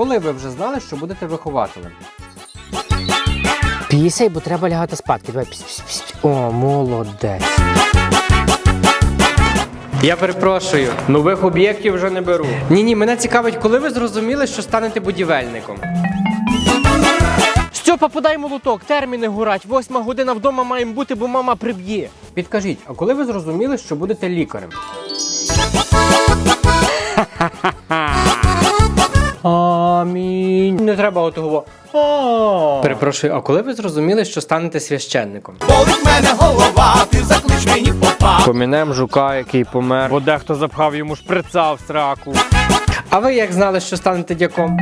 коли ви вже знали, що будете вихователем? Пісяй, бо треба лягати спадки. Давай. піс- піс- піс- О, молодець. Я перепрошую, нових об'єктів вже не беру. Ні, ні, мене цікавить, коли ви зрозуміли, що станете будівельником. Стьопа, подай молоток, терміни горять. Восьма година вдома маємо бути, бо мама приб'є. Підкажіть, а коли ви зрозуміли, що будете лікарем? Амінь. Не треба отого. Перепрошую, а коли ви зрозуміли, що станете священником? Болить мене голова, ти заклич мені попа. Помінем жука, який помер. Бо дехто запхав йому шприца в сраку. А ви як знали, що станете дяком?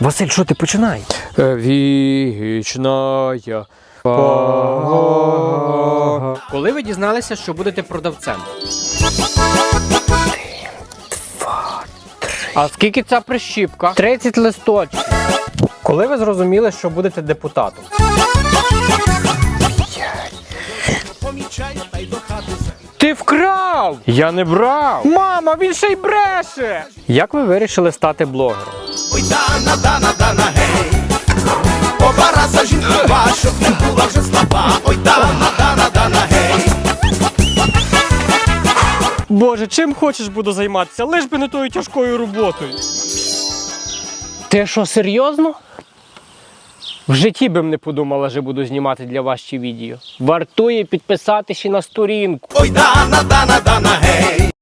Василь, що ти починай? Вічна я. Коли ви дізналися, що будете продавцем? А скільки ця прищіпка? 30 листочків. Коли ви зрозуміли, що будете депутатом? Ти вкрав! Я не брав. Мама, він ще й бреше! Як ви вирішили стати блогером? Ой, дана, дана, дана, гей. Боже, чим хочеш буду займатися, лиш би не тою тяжкою роботою. Ти що, серйозно? В житті би м не подумала, що буду знімати для вас ці відео. Вартує підписатися на сторінку. Ой, дана, дана, дана, гей.